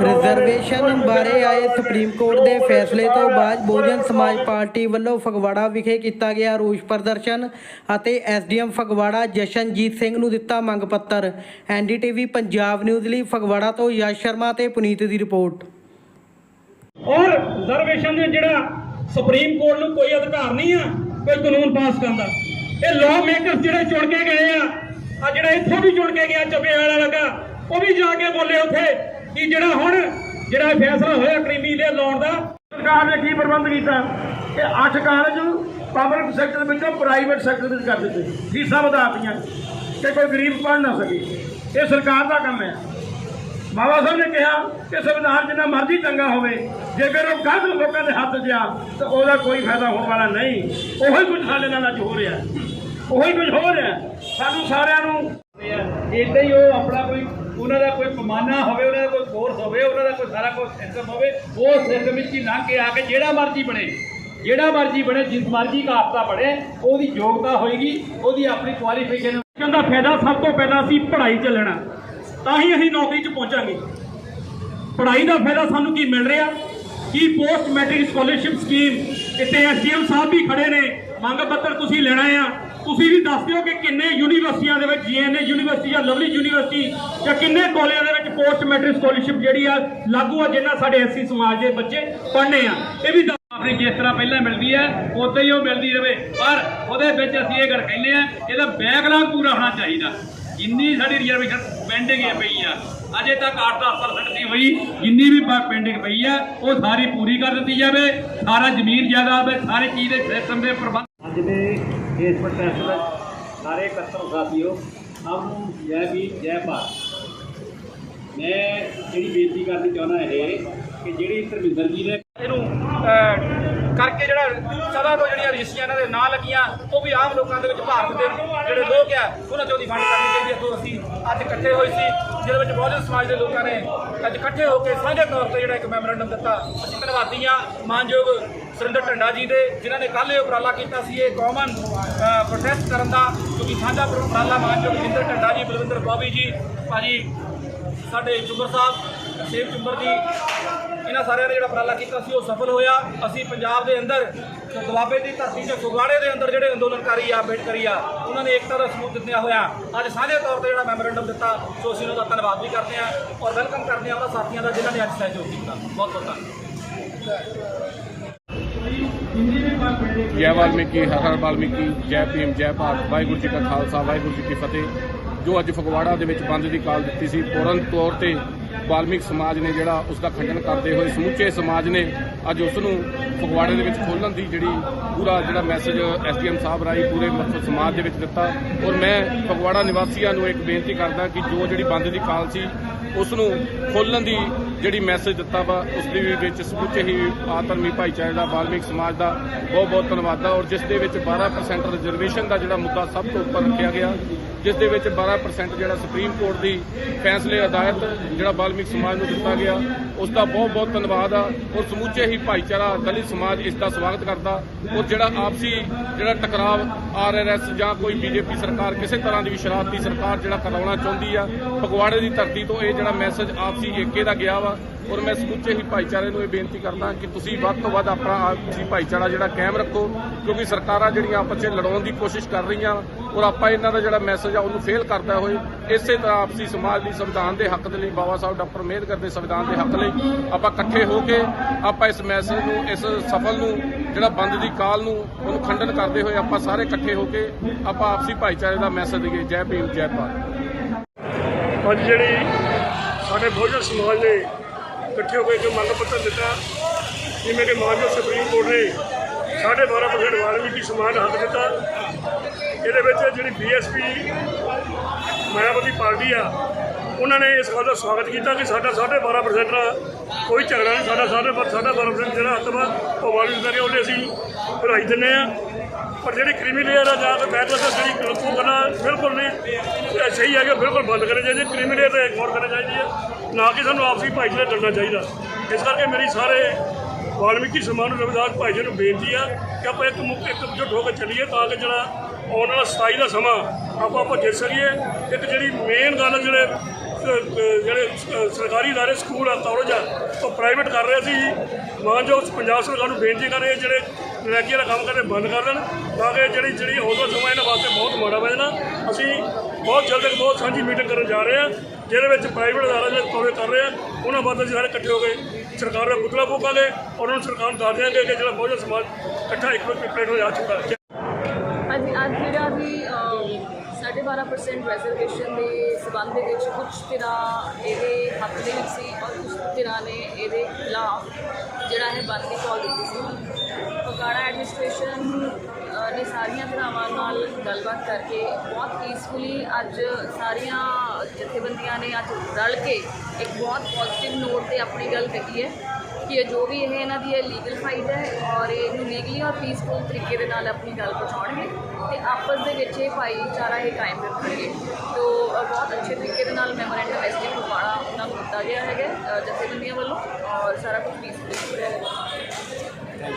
Reservation ਬਾਰੇ ਆਏ supreme court ਦੇ ਫੈਸਲੇ ਤੋਂ ਬਾਅਦ ਬਹੁਜਨ ਸਮਾਜ ਪਾਰਟੀ ਵੱਲੋਂ ਫਗਵਾੜਾ ਵਿਖੇ ਕੀਤਾ ਗਿਆ ਰੋਸ ਪ੍ਰਦਰਸ਼ਨ ਅਤੇ ਐਸਡੀਐਮ ਫਗਵਾੜਾ ਜਸ਼ਨਜੀਤ ਸਿੰਘ ਨੂੰ ਦਿੱਤਾ ਮੰਗ ਪੱਤਰ। ਐਨਡੀਟੀਵੀ ਪੰਜਾਬ ਨਿਊਜ਼ ਲਈ ਫਗਵਾੜਾ ਤੋਂ ਯਸ਼ ਸ਼ਰਮਾ ਤੇ ਪੁਨੀਤ ਦੀ ਰਿਪੋਰਟ। ਔਰ ਰਿਜ਼ਰਵੇਸ਼ਨ ਦੇ ਜਿਹੜਾ ਸੁਪਰੀਮ ਕੋਰਟ ਨੂੰ ਕੋਈ ਅਧਿਕਾਰ ਨਹੀਂ ਆ, ਕੋਈ ਕਾਨੂੰਨ ਪਾਸ ਕਰਨ ਦਾ। ਇਹ ਲਾਅ ਮੇਕਰਸ ਜਿਹੜੇ ਚੁਣ ਕੇ ਗਏ ਆ ਆ ਜਿਹੜਾ ਇੱਥੋਂ ਵੀ ਚੁਣ ਕੇ ਗਿਆ ਚੱਬੇ ਵਾਲਾ ਲੱਗਾ, ਉਹ ਵੀ ਜਾ ਕੇ ਬੋਲੇ ਉੱਥੇ। ਕਿ ਜਿਹੜਾ ਹੁਣ ਜਿਹੜਾ ਫੈਸਲਾ ਹੋਇਆ ਕਰੀਮੀ ਦੇ ਲਾਉਣ ਦਾ ਸਰਕਾਰ ਨੇ ਕੀ ਪ੍ਰਬੰਧ ਕੀਤਾ? ਇਹ ਅੱਠ ਕਾਲਜ ਪਬਲਿਕ ਸੈਕਟਰ ਵਿੱਚੋਂ ਪ੍ਰਾਈਵੇਟ ਸੈਕਟਰ ਵਿੱਚ ਕਰ ਦਿੱਤੇ ਫੀਸਾਂ ਵਧਾਤੀਆਂ ਕਿ ਕੋਈ ਗਰੀਬ ਪੜ੍ਹ ਨਾ ਸਕੇ। ਇਹ ਸਰਕਾਰ ਦਾ ਕੰਮ ਹੈ। ਬਾਬਾ ਸਾਹਿਬ ਨੇ ਕਿਹਾ ਕਿ ਸੰਵਿਧਾਨ ਜਿੰਨਾ ਮਰਜ਼ੀ ਚੰਗਾ ਹੋਵੇ ਜੇਕਰ ਉਹ ਗਲਤ ਲੋਕਾਂ ਦੇ ਹੱਥ 'ਚ ਆ ਤਾਂ ਉਹਦਾ ਕੋਈ ਫਾਇਦਾ ਹੋਣ ਵਾਲਾ ਨਹੀਂ। ਉਹੀ ਕੁਝ ਸਾਡੇ ਨਾਲ ਅੱਜ ਹੋ ਰਿਹਾ ਉਹੀ ਕੁਝ ਹੋ ਰਿਹਾ ਸਾਨੂੰ ਸਾਰਿਆਂ ਨੂੰ ਇਦਾਂ ਹੀ ਉਹ ਆਪਣਾ ਕੋਈ ਉਹਨਾਂ ਦਾ ਕੋਈ ਪਮਾਨਾ ਹੋਵੇ ਉਹਨਾਂ ਦਾ ਕੋਈ ਕੋਰਸ ਹੋਵੇ, ਉਹਨਾਂ ਦਾ ਕੋਈ ਸਾਰਾ ਕੁਝ ਸਿਸਟਮ ਹੋਵੇ, ਉਹ ਸਿਸਟਮ ਵਿੱਚ ਹੀ ਲੰਘ ਕੇ ਆ ਕੇ ਜਿਹੜਾ ਮਰਜ਼ੀ ਬਣੇ। ਜਿਹੜਾ ਮਰਜ਼ੀ ਬਣੇ, ਜਿਸ ਮਰਜ਼ੀ ਕਾਪਤਾ ਬਣੇ, ਉਹਦੀ ਯੋਗਤਾ ਹੋਏਗੀ, ਉਹਦੀ ਆਪਣੀ ਕੁਆਲੀਫਿਕੇਸ਼ਨ ਦਾ ਫਾਇਦਾ ਸਭ ਤੋਂ ਪਹਿਲਾਂ ਅਸੀਂ ਪੜ੍ਹਾਈ 'ਚ ਲੈਣਾ। ਤਾਂ ਹੀ ਅਸੀਂ ਨੌਕਰੀ 'ਚ ਪਹੁੰਚਾਂਗੇ। ਪੜ੍ਹਾਈ ਦਾ ਫਾਇਦਾ ਸਾਨੂੰ ਕੀ ਮਿਲ ਰਿਹਾ? ਕੀ ਪੋਸਟ ਮੈਟ੍ਰਿਕ ਸਕਾਲਰਸ਼ਿਪ ਸਕੀਮ ਇੱਥੇ ਐਸਡੀਐਮ ਸਾਹਿਬ ਵੀ ਖੜੇ ਨੇ। ਮੰਗ ਪੱਤਰ ਤੁਸੀਂ ਲੈਣਾ ਆ। ਤੁਸੀਂ ਵੀ ਦੱਸ ਦਿਓ ਕਿ ਕਿੰਨੇ ਯੂਨੀਵਰਸਿਟੀਆਂ ਦੇ ਵਿੱਚ ਜੀਐਨਏ ਯੂਨੀਵਰਸਿਟੀ ਜਾਂ ਲਵਲੀ ਯੂਨੀਵਰਸਿਟੀ ਜਾਂ ਕਿੰਨੇ ਕਾਲਜਾਂ ਦੇ ਵਿੱਚ ਪੋਸਟ ਮੈਟ੍ਰਿਕ ਸਕਾਲਰਸ਼ਿਪ ਜਿਹੜੀ ਆ ਲਾਗੂ ਆ ਜਿੰਨਾ ਸਾਡੇ ਐਸਸੀ ਸਮਾਜ ਦੇ ਬੱਚੇ ਪੜ੍ਹਨੇ ਆ। ਇਹ ਵੀ ਦੱਸ ਆਪਣੀ ਜਿਸ ਤਰ੍ਹਾਂ ਪਹਿਲਾਂ ਮਿਲਦੀ ਹੈ ਉਦਾਂ ਹੀ ਉਹ ਮਿਲਦੀ ਰਹੇ ਪਰ ਉਹਦੇ ਵਿੱਚ ਅਸੀਂ ਇਹ ਗੱਲ ਕਹਿੰਦੇ ਆ ਇਹਦਾ ਬੈਕਲਾਗ ਪੂਰਾ ਹੋਣਾ ਚਾਹੀਦਾ। ਜਿੰਨੀ ਸਾਡੀ ਰਿਜ਼ਰਵੇਸ਼ਨ ਪੈਂਡਿੰਗ ਹੈ ਪਈ ਆ ਅਜੇ ਤੱਕ 8-10% ਨਹੀਂ ਹੋਈ। ਜਿੰਨੀ ਵੀ ਪੈਂਡਿੰਗ ਪਈ ਆ ਉਹ ਸਾਰੀ ਪੂਰੀ ਕਰ ਦਿੱਤੀ ਜਾਵੇ। ਸਾਰਾ ਜ਼ਮੀਨ ਜਾਇਦਾਦ ਹੈ ਸਾਰੀ ਚੀਜ਼ ਦੇ ਸਿਸਟਮ ਦੇ ਪ੍ਰਬੰਧ ਅੱਜ ਦੇ ਇਸ ਪ੍ਰੋਟੈਸਟ ਵਿੱਚ ਸਾਰੇ ਇਕੱਤਰ ਸਾਥੀਓ, ਸਭ ਨੂੰ ਜੈ ਵੀ ਜੈ ਭਾਰਤ। ਮੈਂ ਜਿਹੜੀ ਬੇਨਤੀ ਕਰਨੀ ਚਾਹੁੰਦਾ ਇਹ ਕਿ ਜਿਹੜੀ ਧਰਮਿੰਦਰ ਜੀ ਨੇ ਇਹਨੂੰ ਕਰਕੇ ਜਿਹੜਾ ਸਦਾ ਤੋਂ ਜਿਹੜੀਆਂ ਰਜਿਸਟਰੀਆਂ ਇਹਨਾਂ ਦੇ ਨਾਂ ਲੱਗੀਆਂ, ਉਹ ਵੀ ਆਮ ਲੋਕਾਂ ਦੇ ਵਿੱਚ ਭਾਰਤ ਦੇ ਜਿਹੜੇ ਲੋਕ ਆ, ਉਹਨਾਂ ਚੋਂ ਦੀ ਫੰਡ ਕਰਨੀ ਚਾਹੀਦੀ ਹੈ। ਤੋਂ ਅਸੀਂ ਅੱਜ ਇਕੱਠੇ ਹੋਏ ਸੀ, ਜਿਹਦੇ ਵਿੱਚ ਬਹੁਜਨ ਸਮਾਜ ਦੇ ਲੋਕਾਂ ਨੇ ਅੱਜ ਇਕੱਠੇ ਹੋ ਕੇ ਸਾਂਝੇ ਤੌਰ ਤੇ ਜਿਹੜਾ ਇੱਕ ਮੈਮੋਰੰਡਮ ਦਿੱਤਾ। ਅਸੀਂ ਧੰਨਵਾਦੀ ਹਾਂ, ਮਾਨਯੋਗ ਸੁਰਿੰਦਰ ਢੰਡਾ ਜੀ ਦੇ, ਜਿਨ੍ਹਾਂ ਨੇ ਕੱਲ੍ਹ ਇਹ ਉਪਰਾਲਾ ਕੀਤਾ ਸੀ, ਇਹ ਕਾਮਨ ਪ੍ਰੋਟੈਸਟ ਕਰਨ ਦਾ, ਕਿਉਂਕਿ ਸਾਂਝਾ ਉਪਰਾਲਾ ਮਾਨਯੋਗ ਸੁਰਿੰਦਰ ਢੰਡਾ ਜੀ, ਬਲਵਿੰਦਰ ਬੋਬੀ ਜੀ, ਭਾਜੀ ਸਾਡੇ ਚੁੰਬਰ ਸਾਹਿਬ ਸੇਵ ਚੁੰਬਰ ਜੀ, ਇਹਨਾਂ ਸਾਰਿਆਂ ਨੇ ਜਿਹੜਾ ਉਪਰਾਲਾ ਕੀਤਾ ਸੀ, ਉਹ ਸਫਲ ਹੋਇਆ। ਅਸੀਂ ਪੰਜਾਬ ਦੇ ਅੰਦਰ ਦੁਆਬੇ ਦੀ ਧਰਤੀ ਤੇ ਫਗਵਾੜੇ ਦੇ ਅੰਦਰ ਜਿਹੜੇ ਅੰਦੋਲਨਕਾਰੀ ਆ, ਅੰਬੇਡਕਰੀ ਆ, ਉਹਨਾਂ ਨੇ ਏਕਤਾ ਦਾ ਸਬੂਤ ਦਿੱਤਿਆ ਹੋਇਆ। ਅੱਜ ਸਾਂਝੇ ਤੌਰ ਤੇ ਜਿਹੜਾ ਮੈਮੋਰੈਂਡਮ ਦਿੱਤਾ, ਸੋ ਅਸੀਂ ਉਹਨਾਂ ਦਾ ਧੰਨਵਾਦ ਵੀ ਕਰਦੇ ਹਾਂ ਔਰ ਵੈਲਕਮ ਕਰਦੇ ਹਾਂ ਉਹਨਾਂ ਸਾਥੀਆਂ ਦਾ, ਜਿਨ੍ਹਾਂ ਨੇ ਅੱਜ ਸਹਿਯੋਗ ਕੀਤਾ। ਬਹੁਤ ਬਹੁਤ ਧੰਨਵਾਦ। ਜੈ ਵਾਲਮੀਕੀ, ਹਰ ਹਰ ਵਾਲਮੀਕੀ, ਜੈ ਭੀਮ, ਜੈ ਭਾਰਤ, ਵਾਹਿਗੁਰੂ ਜੀ ਕਾ ਖਾਲਸਾ, ਵਾਹਿਗੁਰੂ ਜੀ ਕੀ ਫਤਿਹ। ਜੋ ਅੱਜ ਫਗਵਾੜਾ ਦੇ ਵਿੱਚ ਬੰਦ ਦੀ ਕਾਲ ਦਿੱਤੀ ਸੀ ਪੂਰਨ ਤੌਰ ਤੇ ਵਾਲਮੀਕ ਸਮਾਜ ਨੇ ਜਿਹੜਾ ਉਸ ਦਾ ਖੰਡਨ ਕਰਦੇ ਹੋਏ ਸਮੁੱਚੇ ਸਮਾਜ ਨੇ ਅੱਜ ਉਸ ਨੂੰ ਫਗਵਾੜੇ ਦੇ ਵਿੱਚ ਖੋਲਣ ਦੀ ਜਿਹੜੀ ਪੂਰਾ ਜਿਹੜਾ ਮੈਸੇਜ ਐਸਡੀਐਮ ਸਾਹਿਬ ਰਾਈ ਪੂਰੇ ਮਤਲਬ ਸਮਾਜ ਦੇ ਵਿੱਚ ਦਿੱਤਾ। ਔਰ ਮੈਂ ਫਗਵਾੜਾ ਨਿਵਾਸੀਆਂ ਨੂੰ ਇੱਕ ਬੇਨਤੀ ਕਰਦਾ ਕਿ ਜੋ ਜਿਹੜੀ ਬੰਦ ਦੀ ਕਾਲ ਸੀ ਉਸ ਨੂੰ ਖੋਲਣ ਦੀ ਜਿਹੜੀ ਮੈਸੇਜ ਦਿੱਤਾ ਵਾ ਉਸ ਦੇ ਵਿੱਚ ਸਮੁੱਚੇ ਹੀ ਆਤਰਮੀ ਭਾਈਚਾਰੇ ਦਾ, ਵਾਲਮੀਕ ਸਮਾਜ ਦਾ ਬਹੁਤ ਬਹੁਤ ਧੰਨਵਾਦ ਆ। ਔਰ ਜਿਸ ਦੇ ਵਿੱਚ 12% ਰਿਜ਼ਰਵੇਸ਼ਨ ਦਾ ਜਿਹੜਾ ਮੁੱਦਾ ਸਭ ਤੋਂ ਉੱਪਰ ਰੱਖਿਆ ਗਿਆ ਜਿਸ ਦੇ ਵਿੱਚ 12% ਜਿਹੜਾ ਸੁਪਰੀਮ ਕੋਰਟ ਦੀ ਫੈਸਲੇ ਅਦਾਇਤ ਜਿਹੜਾ ਬਾਲਮਿਕ ਸਮਾਜ ਨੂੰ ਦਿੱਤਾ ਗਿਆ, ਉਸ ਦਾ ਬਹੁਤ ਬਹੁਤ ਧੰਨਵਾਦ ਆ। ਔਰ ਸਮੁੱਚੇ ਹੀ ਭਾਈਚਾਰਾ, ਦਲਿਤ ਸਮਾਜ ਇਸ ਦਾ ਸਵਾਗਤ ਕਰਦਾ। ਔਰ ਜਿਹੜਾ ਆਪਸੀ ਜਿਹੜਾ ਟਕਰਾਵ ਆਰਐਸਐਸ ਜਾਂ ਕੋਈ ਬੀਜੇਪੀ ਸਰਕਾਰ, ਕਿਸੇ ਤਰ੍ਹਾਂ ਦੀ ਵੀ ਸ਼ਰਾਰਤੀ ਸਰਕਾਰ ਜਿਹੜਾ ਕਰਾਉਣਾ ਚਾਹੁੰਦੀ ਆ, ਫਗਵਾੜੇ ਦੀ ਧਰਤੀ ਤੋਂ ਇਹ ਜਿਹੜਾ ਮੈਸੇਜ ਆਪਸੀ ਏਕੇ ਦਾ ਗਿਆ ਵਾ ਔਰ ਮੈਂ ਸਮੁੱਚੇ ਹੀ ਭਾਈਚਾਰੇ ਨੂੰ ਇਹ ਬੇਨਤੀ ਕਰਦਾ ਕਿ ਤੁਸੀਂ ਵੱਧ ਤੋਂ ਵੱਧ ਆਪਣਾ ਆਪਸੀ ਭਾਈਚਾਰਾ ਜਿਹੜਾ ਕਾਇਮ ਰੱਖੋ, ਕਿਉਂਕਿ ਸਰਕਾਰਾਂ ਜਿਹੜੀਆਂ ਆਪਸ ਵਿੱਚ ਲੜਾਉਣ ਦੀ ਕੋਸ਼ਿਸ਼ ਕਰ ਰਹੀਆਂ ਔਰ ਆਪਾਂ ਇਹਨਾਂ ਦਾ ਜਿਹੜਾ ਮੈਸੇਜ ਆ ਉਹਨੂੰ ਫੇਲ ਕਰਦਾ ਹੋਏ, ਇਸੇ ਤਰ੍ਹਾਂ ਆਪਸੀ ਸਮਾਜ ਦੀ ਸੰਵਿਧਾਨ ਦੇ ਹੱਕ ਦੇ ਲਈ, ਬਾਬਾ ਸਾਹਿਬ ਡਾਕਟਰ ਅੰਬੇਦਕਰ ਦੇ ਸੰਵਿਧਾਨ ਦੇ ਹੱਕ ਲਈ ਆਪਾਂ ਇਕੱਠੇ ਹੋ ਕੇ ਆਪਾਂ ਇਸ ਮੈਸੇਜ ਨੂੰ, ਇਸ ਸਫਲ ਨੂੰ, ਜਿਹੜਾ ਬੰਦ ਦੀ ਕਾਲ ਨੂੰ ਉਹਨੂੰ ਖੰਡਨ ਕਰਦੇ ਹੋਏ ਆਪਾਂ ਸਾਰੇ ਇਕੱਠੇ ਹੋ ਕੇ ਆਪਾਂ ਆਪਸੀ ਭਾਈਚਾਰੇ ਦਾ ਮੈਸੇਜ ਦਈਏ। ਜੈ ਭੀਮ, ਜੈ ਭਾਰਤ। ਅੱਜ ਜਿਹੜੀ ਸਾਡੇ ਬਹੁਜਨ ਸਮਾਜ ਨੇ ਇਕੱਠੇ ਹੋ ਕੇ ਜੋ ਮੰਗ ਪੱਤਰ ਦਿੱਤਾ ਜਿਵੇਂ ਕਿ ਮਾਨਯੋਗ ਸੁਪਰੀਮ ਕੋਰਟ ਨੇ 12.5% ਵਾਲਮੀਕੀ ਸਮਾਜ ਨੂੰ ਹੱਕ ਦਿੱਤਾ। ਇਹਦੇ ਵਿੱਚ ਜਿਹੜੀ ਬੀਐਸਪੀ ਮਾਇਆਵਤੀ ਪਾਰਟੀ ਆ ਉਹਨਾਂ ਨੇ ਇਸ ਗੱਲ ਦਾ ਸਵਾਗਤ ਕੀਤਾ ਕਿ ਸਾਡਾ 12.5% ਦਾ ਕੋਈ ਝਗੜਾ ਨਹੀਂ, ਸਾਡਾ ਸਾਢੇ ਬਾਰਾਂ- ਸਾਡਾ 12% ਜਿਹੜਾ ਹੱਕ ਉਹ ਵਾਲਮੀਕੀ ਉਹਦੇ ਅਸੀਂ ਭਰਾਈ ਦਿੰਦੇ ਆ ਪਰ ਜਿਹੜੀ ਕ੍ਰਿਮੀ ਆ, ਜਾਂ ਤਾਂ ਬੈਟਲ ਦਾ ਜਿਹੜੀ ਲੁੱਟੂ ਕਰਨਾ ਬਿਲਕੁਲ ਨਹੀਂ। ਸਹੀ ਹੈ ਕਿ ਬਿਲਕੁਲ ਬੰਦ ਕਰਨੀ ਚਾਹੀਦੀ ਕ੍ਰਿਮੀ ਲੇਅਰ ਤੇ ਗੌਰ ਕਰਨੀ ਚਾਹੀਦੀ ਹੈ। ਨਾ ਕਿ ਸਾਨੂੰ ਆਪਸੀ ਭਾਈਚਾਰੇ ਲੜਨਾ ਚਾਹੀਦਾ। ਇਸ ਕਰਕੇ ਮੇਰੀ ਸਾਰੇ ਵਾਲਮੀਕੀ ਸਮਾਨ ਨੂੰ ਰਵਿਦਾਸ ਭਾਈਚਾਰੇ ਨੂੰ ਬੇਨਤੀ ਆ ਕਿ ਆਪਾਂ ਇੱਕ ਮੁੱਖ ਇੱਕ ਜੁਟ ਹੋ ਕੇ ਚੱਲੀਏ ਤਾਂ ਕਿ ਜਿਹੜਾ ਆਉਣ ਵਾਲਾ 27 ਦਾ ਸਮਾਂ ਆਪਾਂ ਆਪਾਂ ਜਿੱਤ ਸਕੀਏ ਇੱਕ ਜਿਹੜੀ ਮੇਨ ਗੱਲ ਆ ਜਿਹੜੇ ਅਹ, ਜਿਹੜੇ ਅਹ, ਸਰਕਾਰੀ ادارے ਸਕੂਲ ਆ ਕਾਲਜ ਆ ਉਹ ਪ੍ਰਾਈਵੇਟ ਕਰ ਰਹੇ ਸੀ ਮਾਂ ਜੋ ਪੰਜਾਬ ਸਰਕਾਰ ਨੂੰ ਬੇਨਤੀ ਕਰ ਰਹੇ ਜਿਹੜੇ ਨਰੇਗਾ ਵਾਲਾ ਕੰਮ ਕਰਦੇ ਬੰਦ ਕਰ ਦੇਣ ਤਾਂ ਕਿ ਜਿਹੜੀ ਜਿਹੜੀ ਆਉਣ ਸਮਾਂ ਇਹਨਾਂ ਵਾਸਤੇ ਬਹੁਤ ਮਾੜਾ ਵਾ ਜਾਣਾ ਅਸੀਂ ਬਹੁਤ ਜਲਦ ਇੱਕ ਬਹੁਤ ਸਾਂਝੀ ਮੀਟਿੰਗ ਕਰਨ ਜਾ ਰਹੇ ਹਾਂ ਜਿਹਦੇ ਵਿੱਚ ਪ੍ਰਾਈਵੇਟ ਅਦਾਰਾ ਜਿਹੜੇ ਤੋੜੇ ਕਰ ਰਹੇ ਆ ਉਹਨਾਂ ਬਾਰੇ ਅਸੀਂ ਸਾਰੇ ਇਕੱਠੇ ਹੋ ਕੇ ਸਰਕਾਰ ਦਾ ਪੁਤਲਾ ਫੂਕਾਂਗੇ ਔਰ ਉਹਨਾਂ ਨੂੰ ਸਰਕਾਰ ਨੂੰ ਦੱਸ ਦਿਆਂਗੇ ਕਿ ਜਿਹੜਾ ਬਹੁਜਨ ਸਮਾਜ ਇਕੱਠਾ ਇੱਕ ਪਲੇਟ ਹੋ ਜਾ ਚੁੱਕਾ ਹੈ 12% ਰਿਜ਼ਰਵੇਸ਼ਨ ਦੇ ਸਬੰਧ ਦੇ ਵਿੱਚ ਕੁਝ ਧਿਰਾਂ ਇਹਦੇ ਹੱਕ ਦੇ ਵਿੱਚ ਸੀ ਔਰ ਕੁਝ ਧਿਰਾਂ ਨੇ ਇਹਦੇ ਖਿਲਾਫ ਜਿਹੜਾ ਹੈ ਬੰਦ ਦੀ ਕਾਲ ਦਿੱਤੀ ਸੀ। ਫਗਵਾੜਾ ਐਡਮਿਨਿਸਟ੍ਰੇਸ਼ਨ ਨੇ ਸਾਰੀਆਂ ਧਿਰਾਵਾਂ ਨਾਲ ਗੱਲਬਾਤ ਕਰਕੇ ਬਹੁਤ ਪੀਸਫੁਲੀ ਅੱਜ ਸਾਰੀਆਂ ਜਥੇਬੰਦੀਆਂ ਨੇ ਅੱਜ ਰਲ ਕੇ ਇੱਕ ਬਹੁਤ ਪੋਜ਼ਿਟਿਵ ਨੋਟ ਤੇ ਆਪਣੀ ਗੱਲ ਕਹੀ ਹੈ ਕਿ ਜੋ ਵੀ ਇਹ ਇਹਨਾਂ ਦੀ ਇਹ ਲੀਗਲ ਫਾਈਟ ਹੈ ਔਰ ਇਹਨੂੰ ਲੀਗਲੀ ਔਰ ਪੀਸਫੁਲ ਤਰੀਕੇ ਦੇ ਨਾਲ ਆਪਣੀ ਗੱਲ ਪਹੁੰਚਾਉਣਗੇ ਤੇ ਆਪਸ ਦੇ ਵਿੱਚ ਇਹ ਭਾਈਚਾਰਾ ਇਹ ਕਾਇਮ ਰੱਖਣਗੇ। ਤੋ ਬਹੁਤ ਅੱਛੇ ਤਰੀਕੇ ਦੇ ਨਾਲ ਮੈਮੋਰੈਂਡਮ ਐਸਡੀ ਫਗਵਾੜਾ ਉਹਨਾਂ ਨੂੰ ਦਿੱਤਾ ਗਿਆ ਹੈਗਾ ਜਥੇਬੰਦੀਆਂ ਵੱਲੋਂ ਔਰ ਸਾਰਾ ਕੁਝ ਪੀਸਫੁਲ ਹੋ ਰਿਹਾ ਹੈ।